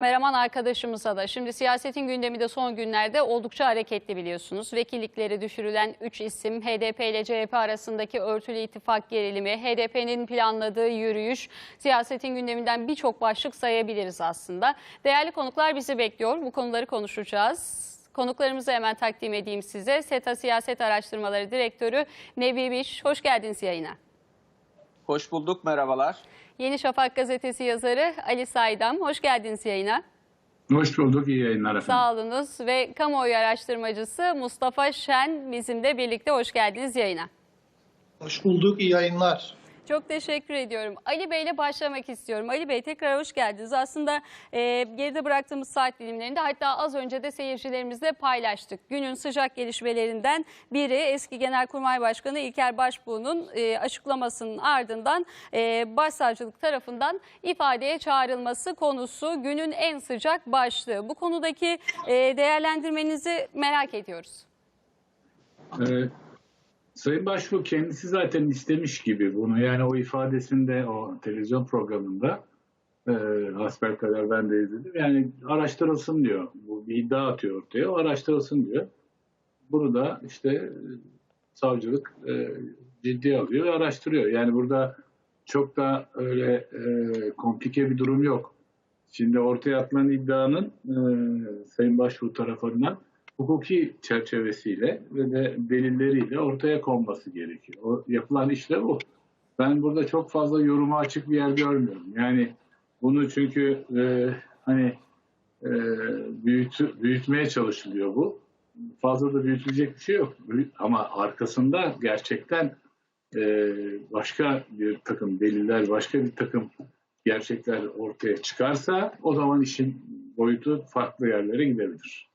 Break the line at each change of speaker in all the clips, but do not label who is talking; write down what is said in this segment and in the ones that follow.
Kameraman arkadaşımıza da. Şimdi siyasetin gündemi de son günlerde oldukça hareketli biliyorsunuz. Vekillikleri düşürülen 3 isim, HDP ile CHP arasındaki örtülü ittifak gerilimi, HDP'nin planladığı yürüyüş, siyasetin gündeminden birçok başlık sayabiliriz aslında. Değerli konuklar bizi bekliyor. Bu konuları konuşacağız. Konuklarımızı hemen takdim edeyim size. SETA Siyaset Araştırmaları Direktörü Nebi Biş, hoş geldiniz yayına.
Hoş bulduk, merhabalar.
Yeni Şafak gazetesi yazarı Ali Saydam, hoş geldiniz yayına.
Hoş bulduk, iyi yayınlar efendim.
Sağ olunuz ve kamuoyu araştırmacısı Mustafa Şen bizimle birlikte hoş geldiniz yayına.
Hoş bulduk, iyi yayınlar.
Çok teşekkür ediyorum. Ali Bey ile başlamak istiyorum. Ali Bey tekrar hoş geldiniz. Aslında e, geride bıraktığımız saat dilimlerinde hatta az önce de seyircilerimizle paylaştık. Günün sıcak gelişmelerinden biri eski Genelkurmay Başkanı İlker Başbuğ'un e, açıklamasının ardından e, Başsavcılık tarafından ifadeye çağrılması konusu günün en sıcak başlığı. Bu konudaki e, değerlendirmenizi merak ediyoruz.
Ee, Sayın Başbuğ kendisi zaten istemiş gibi bunu. Yani o ifadesinde o televizyon programında e, hasbelkader ben de izledim. Yani araştırılsın diyor. Bu bir iddia atıyor ortaya. O araştırılsın diyor. Bunu da işte e, savcılık e, ciddiye alıyor ve araştırıyor. Yani burada çok da öyle e, komplike bir durum yok. Şimdi ortaya atılan iddianın e, Sayın Başbuğ tarafından hukuki çerçevesiyle ve de delilleriyle ortaya konması gerekiyor. O yapılan işlem bu. Ben burada çok fazla yoruma açık bir yer görmüyorum. Yani bunu çünkü e, hani e, büyütü, büyütmeye çalışılıyor bu. Fazla da büyütülecek bir şey yok. Ama arkasında gerçekten e, başka bir takım deliller, başka bir takım gerçekler ortaya çıkarsa o zaman işin boyutu farklı yerlere gidebilir.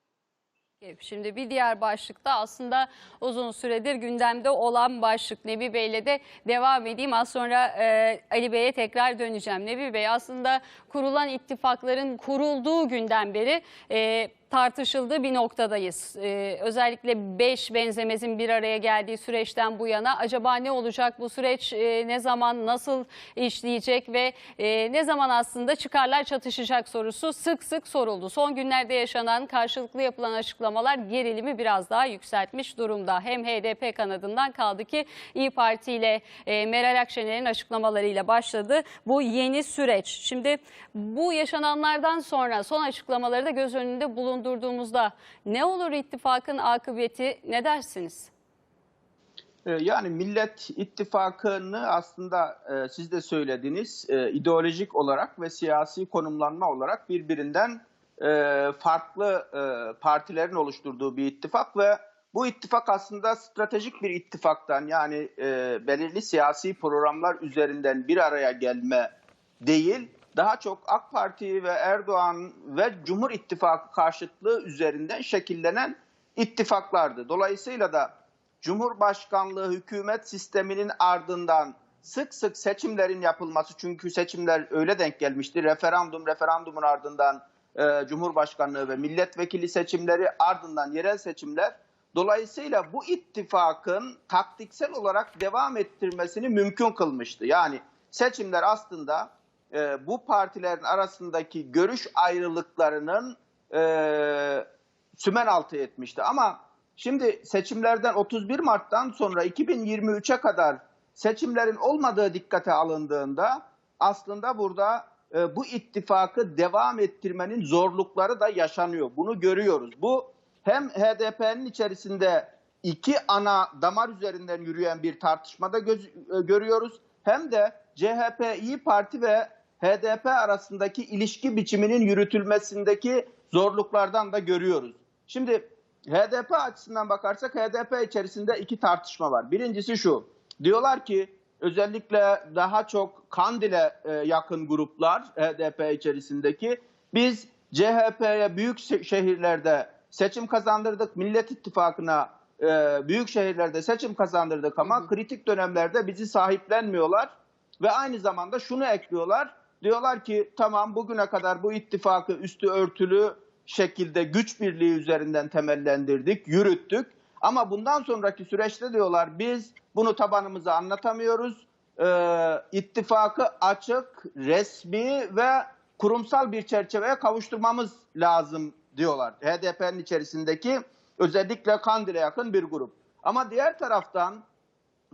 Şimdi bir diğer başlıkta aslında uzun süredir gündemde olan başlık Nebi Bey'le de devam edeyim. Az sonra e, Ali Bey'e tekrar döneceğim. Nebi Bey aslında kurulan ittifakların kurulduğu günden beri e, tartışıldığı bir noktadayız. Ee, özellikle 5 benzemezin bir araya geldiği süreçten bu yana acaba ne olacak bu süreç e, ne zaman nasıl işleyecek ve e, ne zaman aslında çıkarlar çatışacak sorusu sık sık soruldu. Son günlerde yaşanan karşılıklı yapılan açıklamalar gerilimi biraz daha yükseltmiş durumda. Hem HDP kanadından kaldı ki İyi Parti ile e, Meral Akşener'in açıklamalarıyla başladı bu yeni süreç. Şimdi bu yaşananlardan sonra son açıklamaları da göz önünde bulundu bulundurduğumuzda ne olur ittifakın akıbeti ne dersiniz?
Ee, Yani Millet İttifakı'nı aslında e, siz de söylediniz e, ideolojik olarak ve siyasi konumlanma olarak birbirinden e, farklı e, partilerin oluşturduğu bir ittifak ve bu ittifak aslında stratejik bir ittifaktan yani e, belirli siyasi programlar üzerinden bir araya gelme değil, daha çok AK Parti ve Erdoğan ve Cumhur İttifakı karşıtlığı üzerinden şekillenen ittifaklardı. Dolayısıyla da Cumhurbaşkanlığı hükümet sisteminin ardından sık sık seçimlerin yapılması çünkü seçimler öyle denk gelmişti. Referandum, referandumun ardından e, Cumhurbaşkanlığı ve milletvekili seçimleri ardından yerel seçimler. Dolayısıyla bu ittifakın taktiksel olarak devam ettirmesini mümkün kılmıştı. Yani seçimler aslında e, bu partilerin arasındaki görüş ayrılıklarının e, sümen altı etmişti. Ama şimdi seçimlerden 31 Mart'tan sonra 2023'e kadar seçimlerin olmadığı dikkate alındığında aslında burada e, bu ittifakı devam ettirmenin zorlukları da yaşanıyor. Bunu görüyoruz. Bu hem HDP'nin içerisinde iki ana damar üzerinden yürüyen bir tartışmada göz, e, görüyoruz. Hem de CHP, İyi Parti ve HDP arasındaki ilişki biçiminin yürütülmesindeki zorluklardan da görüyoruz. Şimdi HDP açısından bakarsak HDP içerisinde iki tartışma var. Birincisi şu. Diyorlar ki özellikle daha çok Kandil'e e, yakın gruplar HDP içerisindeki biz CHP'ye büyük şehirlerde seçim kazandırdık. Millet İttifakı'na e, büyük şehirlerde seçim kazandırdık ama kritik dönemlerde bizi sahiplenmiyorlar. Ve aynı zamanda şunu ekliyorlar. Diyorlar ki tamam bugüne kadar bu ittifakı üstü örtülü şekilde güç birliği üzerinden temellendirdik, yürüttük. Ama bundan sonraki süreçte diyorlar biz bunu tabanımıza anlatamıyoruz. Ee, ittifakı açık, resmi ve kurumsal bir çerçeveye kavuşturmamız lazım diyorlar. HDP'nin içerisindeki özellikle Kandil'e yakın bir grup. Ama diğer taraftan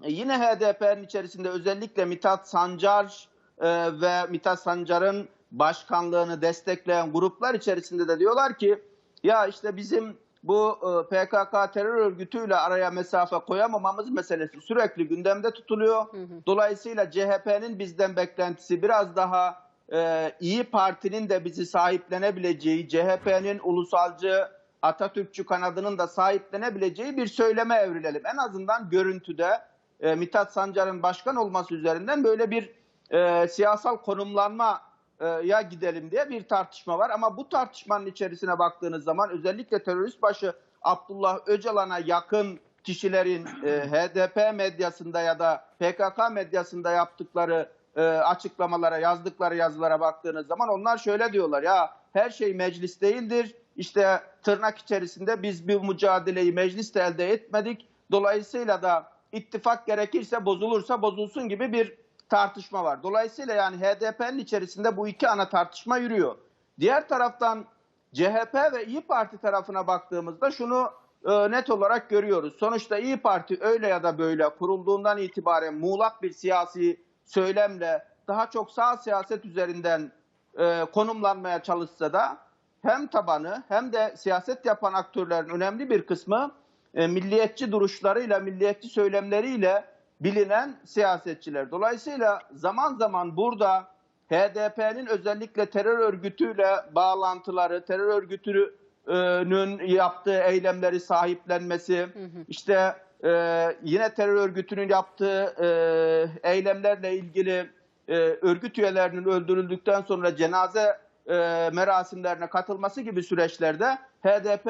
e, Yine HDP'nin içerisinde özellikle Mithat Sancar e, ve Mithat Sancar'ın başkanlığını destekleyen gruplar içerisinde de diyorlar ki ya işte bizim bu e, PKK terör örgütüyle araya mesafe koyamamamız meselesi sürekli gündemde tutuluyor. Dolayısıyla CHP'nin bizden beklentisi biraz daha e, İyi Parti'nin de bizi sahiplenebileceği, CHP'nin ulusalcı, Atatürkçü kanadının da sahiplenebileceği bir söyleme evrilelim. En azından görüntüde e, Mithat Sancar'ın başkan olması üzerinden böyle bir e, siyasal konumlanmaya gidelim diye bir tartışma var. Ama bu tartışmanın içerisine baktığınız zaman özellikle terörist başı Abdullah Öcalan'a yakın kişilerin e, HDP medyasında ya da PKK medyasında yaptıkları e, açıklamalara, yazdıkları yazılara baktığınız zaman onlar şöyle diyorlar ya her şey meclis değildir. İşte tırnak içerisinde biz bir mücadeleyi mecliste elde etmedik. Dolayısıyla da ittifak gerekirse bozulursa bozulsun gibi bir tartışma var. Dolayısıyla yani HDP'nin içerisinde bu iki ana tartışma yürüyor. Diğer taraftan CHP ve İyi Parti tarafına baktığımızda şunu e, net olarak görüyoruz. Sonuçta İyi Parti öyle ya da böyle kurulduğundan itibaren muğlak bir siyasi söylemle daha çok sağ siyaset üzerinden e, konumlanmaya çalışsa da hem tabanı hem de siyaset yapan aktörlerin önemli bir kısmı e, milliyetçi duruşlarıyla, milliyetçi söylemleriyle bilinen siyasetçiler. Dolayısıyla zaman zaman burada HDP'nin özellikle terör örgütüyle bağlantıları, terör örgütünün yaptığı eylemleri sahiplenmesi, işte e, yine terör örgütünün yaptığı e, eylemlerle ilgili e, örgüt üyelerinin öldürüldükten sonra cenaze e, merasimlerine katılması gibi süreçlerde HDP,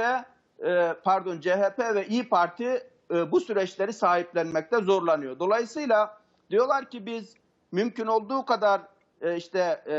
e, pardon CHP ve İyi Parti e, bu süreçleri sahiplenmekte zorlanıyor. Dolayısıyla diyorlar ki biz mümkün olduğu kadar e, işte e,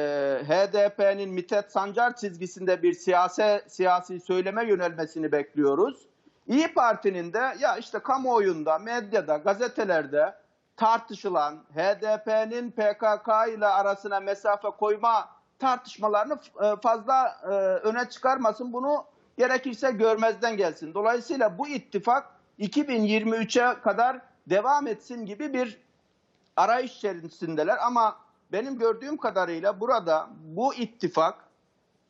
HDP'nin Mithat Sancar çizgisinde bir siyasi siyasi söyleme yönelmesini bekliyoruz. İyi Parti'nin de ya işte kamuoyunda, medyada, gazetelerde tartışılan HDP'nin PKK ile arasına mesafe koyma tartışmalarını fazla öne çıkarmasın. Bunu gerekirse görmezden gelsin. Dolayısıyla bu ittifak 2023'e kadar devam etsin gibi bir arayış içerisindeler ama benim gördüğüm kadarıyla burada bu ittifak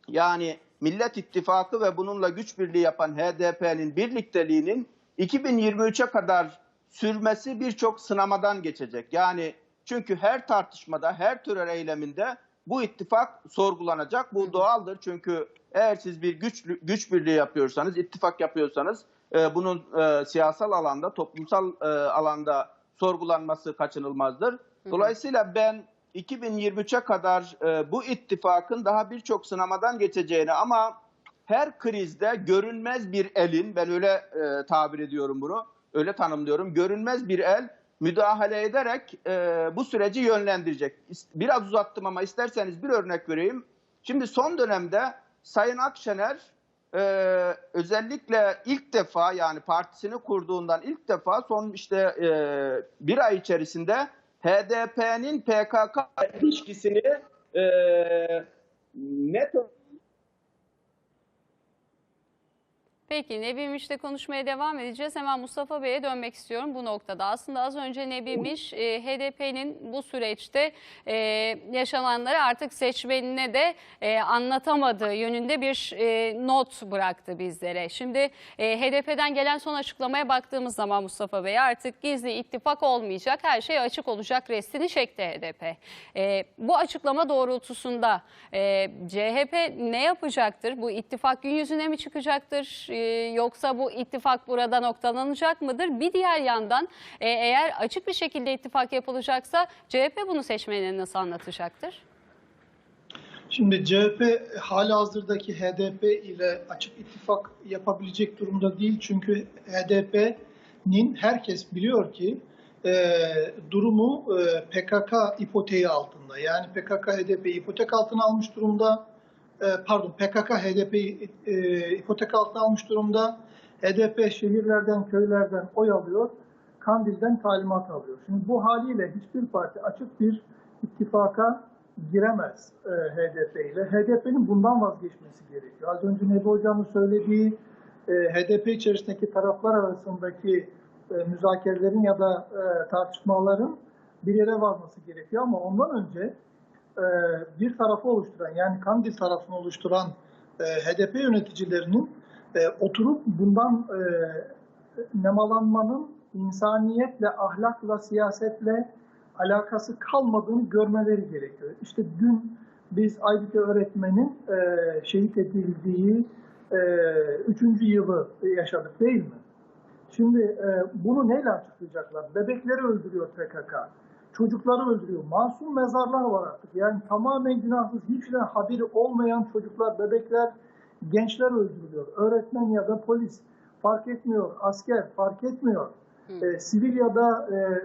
yani Millet İttifakı ve bununla güç birliği yapan HDP'nin birlikteliğinin 2023'e kadar sürmesi birçok sınamadan geçecek. Yani çünkü her tartışmada, her terör eyleminde bu ittifak sorgulanacak. Bu doğaldır çünkü eğer siz bir güç güç birliği yapıyorsanız, ittifak yapıyorsanız e, bunun e, siyasal alanda, toplumsal e, alanda sorgulanması kaçınılmazdır. Dolayısıyla ben 2023'e kadar e, bu ittifakın daha birçok sınamadan geçeceğini ama her krizde görünmez bir elin, ben öyle e, tabir ediyorum bunu, öyle tanımlıyorum, görünmez bir el müdahale ederek e, bu süreci yönlendirecek. Biraz uzattım ama isterseniz bir örnek vereyim. Şimdi son dönemde Sayın Akşener e, özellikle ilk defa yani partisini kurduğundan ilk defa son işte e, bir ay içerisinde HDP'nin PKK ilişkisini e, net
Peki Nebi Miş'le konuşmaya devam edeceğiz. Hemen Mustafa Bey'e dönmek istiyorum bu noktada. Aslında az önce Nebi Miş e, HDP'nin bu süreçte e, yaşananları artık seçmenine de e, anlatamadığı yönünde bir not bıraktı bizlere. Şimdi HDP'den gelen son açıklamaya baktığımız zaman Mustafa Bey artık gizli ittifak olmayacak, her şey açık olacak restini çekti HDP. Bu açıklama doğrultusunda CHP ne yapacaktır? Bu ittifak gün yüzüne mi çıkacaktır? E, yoksa bu ittifak burada noktalanacak mıdır? Bir diğer yandan e, eğer açık bir şekilde ittifak yapılacaksa CHP bunu seçmenine nasıl anlatacaktır?
Şimdi CHP hala hazırdaki HDP ile açık ittifak yapabilecek durumda değil. Çünkü HDP'nin herkes biliyor ki e, durumu e, PKK ipoteği altında. Yani PKK HDP'yi ipotek altına almış durumda. E, pardon PKK HDP'yi e, ipotek altına almış durumda. HDP şehirlerden, köylerden oy alıyor. Kandil'den talimat alıyor. Şimdi bu haliyle hiçbir parti açık bir ittifaka giremez e, HDP ile. HDP'nin bundan vazgeçmesi gerekiyor. Az önce Nebi Hocam'ın söylediği e, HDP içerisindeki taraflar arasındaki e, müzakerelerin ya da e, tartışmaların bir yere varması gerekiyor ama ondan önce e, bir tarafı oluşturan yani Kandil tarafını oluşturan e, HDP yöneticilerinin e, oturup bundan e, nemalanmanın insaniyetle, ahlakla, siyasetle alakası kalmadığını görmeleri gerekiyor. İşte dün biz Aybüke öğretmenin e, şehit edildiği e, üçüncü yılı yaşadık değil mi? Şimdi e, bunu neyle açıklayacaklar? Bebekleri öldürüyor PKK. Çocukları öldürüyor. Masum mezarlar var artık. Yani tamamen günahsız, hiçbir haberi olmayan çocuklar, bebekler, gençler öldürülüyor. Öğretmen ya da polis fark etmiyor. Asker fark etmiyor. E, sivil ya da e,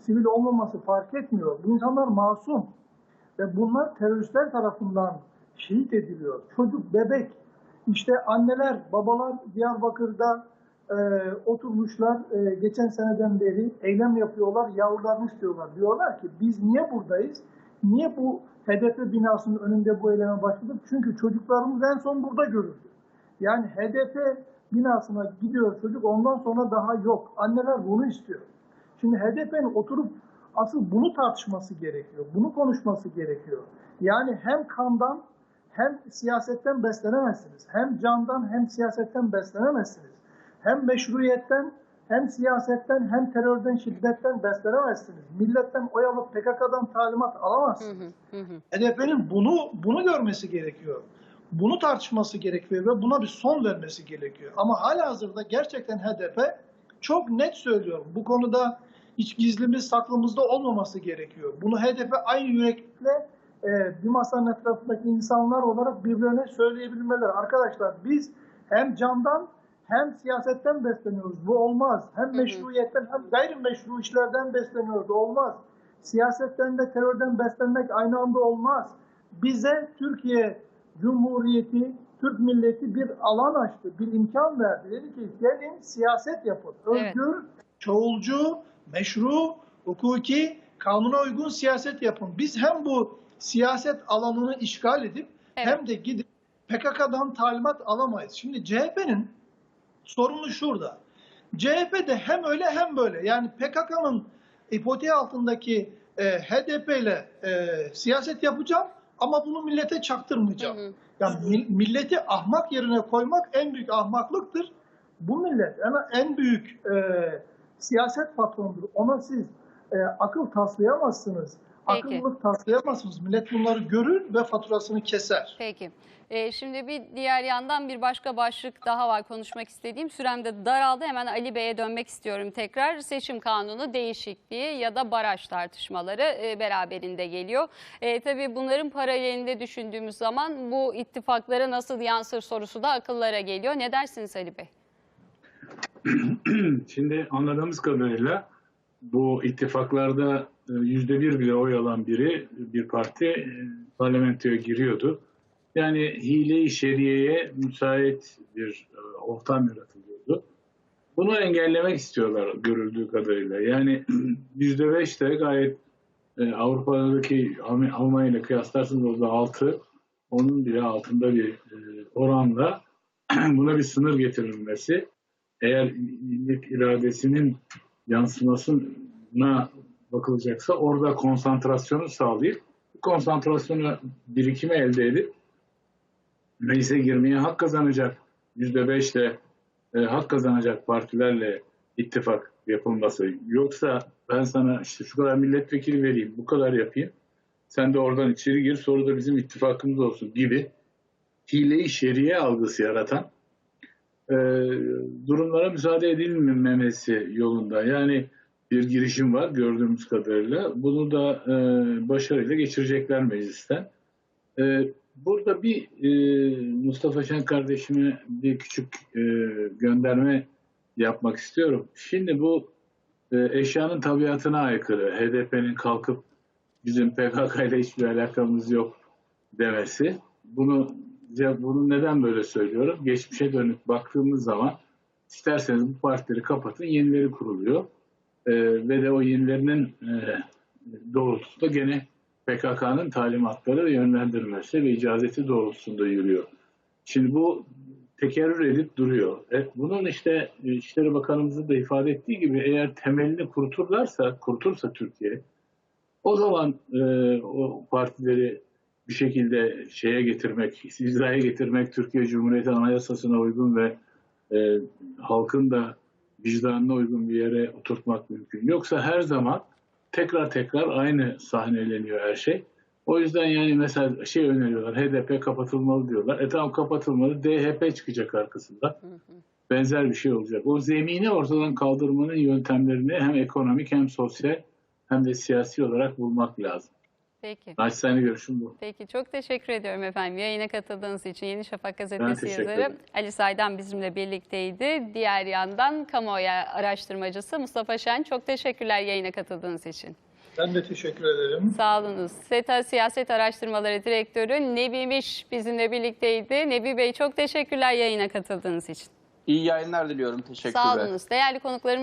sivil olmaması fark etmiyor. Bu insanlar masum. Ve bunlar teröristler tarafından şehit ediliyor. Çocuk, bebek, işte anneler, babalar Diyarbakır'da e, oturmuşlar e, geçen seneden beri eylem yapıyorlar, yavrularını istiyorlar. Diyorlar ki biz niye buradayız? Niye bu HDP binasının önünde bu eyleme başladık? Çünkü çocuklarımız en son burada görüldü. Yani HDP binasına gidiyor çocuk ondan sonra daha yok. Anneler bunu istiyor. Şimdi HDP'nin oturup asıl bunu tartışması gerekiyor. Bunu konuşması gerekiyor. Yani hem kandan hem siyasetten beslenemezsiniz. Hem candan hem siyasetten beslenemezsiniz. Hem meşruiyetten hem siyasetten hem terörden şiddetten beslenemezsiniz. Milletten oy alıp PKK'dan talimat alamazsınız. HDP'nin bunu bunu görmesi gerekiyor. Bunu tartışması gerekiyor ve buna bir son vermesi gerekiyor. Ama hala hazırda gerçekten HDP çok net söylüyorum. Bu konuda hiç gizlimiz saklımızda olmaması gerekiyor. Bunu HDP aynı yürekle e, bir masanın etrafındaki insanlar olarak birbirlerine söyleyebilmeler. Arkadaşlar biz hem candan hem siyasetten besleniyoruz. Bu olmaz. Hem meşruiyetten hem gayrimeşru işlerden besleniyoruz. Olmaz. Siyasetten de terörden beslenmek aynı anda olmaz. Bize Türkiye Cumhuriyeti, Türk milleti bir alan açtı, bir imkan verdi. Dedi ki gelin siyaset yapın.
Evet.
Özgür, çoğulcu, meşru, hukuki, kanuna uygun siyaset yapın. Biz hem bu siyaset alanını işgal edip
Evet.
hem de gidip PKK'dan talimat alamayız. Şimdi CHP'nin sorunu şurada. CHP de hem öyle hem böyle. Yani PKK'nın ipoteği altındaki e, HDP ile e, siyaset yapacağım ama bunu millete çaktırmayacağım.
Hı hı.
Yani mi- milleti ahmak yerine koymak en büyük ahmaklıktır. Bu millet en, en büyük e, siyaset patronudur. Ona siz e, akıl taslayamazsınız.
Peki.
Akıllılık taslayamazsınız. Millet bunları görür ve faturasını keser.
Peki. Ee, şimdi bir diğer yandan bir başka başlık daha var konuşmak istediğim. Sürem de daraldı. Hemen Ali Bey'e dönmek istiyorum tekrar. Seçim kanunu değişikliği ya da baraj tartışmaları e, beraberinde geliyor. E, tabii bunların paralelinde düşündüğümüz zaman bu ittifaklara nasıl yansır sorusu da akıllara geliyor. Ne dersiniz Ali Bey?
Şimdi anladığımız kadarıyla bu ittifaklarda yüzde bir bile oy alan biri, bir parti e, parlamentoya giriyordu. Yani hile-i şeriyeye müsait bir e, ortam yaratılıyordu. Bunu engellemek istiyorlar görüldüğü kadarıyla. Yani yüzde beş de gayet e, Avrupa'daki Alm- Almanya ile kıyaslarsanız orada altı, onun bile altında bir oranla buna bir sınır getirilmesi eğer iradesinin yansımasına bakılacaksa orada konsantrasyonu sağlayıp konsantrasyonu birikimi elde edip meclise girmeye hak kazanacak yüzde beşle e, hak kazanacak partilerle ittifak yapılması. Yoksa ben sana işte şu kadar milletvekili vereyim, bu kadar yapayım. Sen de oradan içeri gir, sonra da bizim ittifakımız olsun gibi hile-i şeriye algısı yaratan e, durumlara müsaade edilmemesi yolunda. Yani bir girişim var gördüğümüz kadarıyla. Bunu da e, başarıyla geçirecekler meclisten. E, burada bir e, Mustafa Şen kardeşime bir küçük e, gönderme yapmak istiyorum. Şimdi bu e, eşyanın tabiatına aykırı. HDP'nin kalkıp bizim PKK ile hiçbir alakamız yok demesi. Bunu bunu neden böyle söylüyorum? Geçmişe dönüp baktığımız zaman isterseniz bu partileri kapatın, yenileri kuruluyor. Ee, ve de o yenilerinin e, doğrultusunda gene PKK'nın talimatları ve yönlendirmesi ve icazeti doğrultusunda yürüyor. Şimdi bu tekerrür edip duruyor. E, bunun işte e, İçişleri Bakanımızın da ifade ettiği gibi eğer temelini kuruturlarsa, kurutursa Türkiye o zaman e, o partileri bir şekilde şeye getirmek, hizaya getirmek, Türkiye Cumhuriyeti Anayasası'na uygun ve e, halkın da vicdanına uygun bir yere oturtmak mümkün. Yoksa her zaman tekrar tekrar aynı sahneleniyor her şey. O yüzden yani mesela şey öneriyorlar, HDP kapatılmalı diyorlar. E tamam kapatılmalı, DHP çıkacak arkasında. Benzer bir şey olacak. O zemini ortadan kaldırmanın yöntemlerini hem ekonomik hem sosyal hem de siyasi olarak bulmak lazım.
Peki.
Naçizane görüşüm bu.
Peki çok teşekkür ediyorum efendim yayına katıldığınız için. Yeni Şafak
Ben
gazetesi
teşekkür
yazarı
ederim.
Ali Saydan bizimle birlikteydi. Diğer yandan kamuoyu araştırmacısı Mustafa Şen çok teşekkürler yayına katıldığınız için.
Ben de teşekkür ederim.
Sağ olunuz. SETA Siyaset Araştırmaları Direktörü Nebi Miş bizimle birlikteydi. Nebi Bey çok teşekkürler yayına katıldığınız için.
İyi yayınlar diliyorum. Teşekkürler.
Sağ olunuz. Değerli konuklarım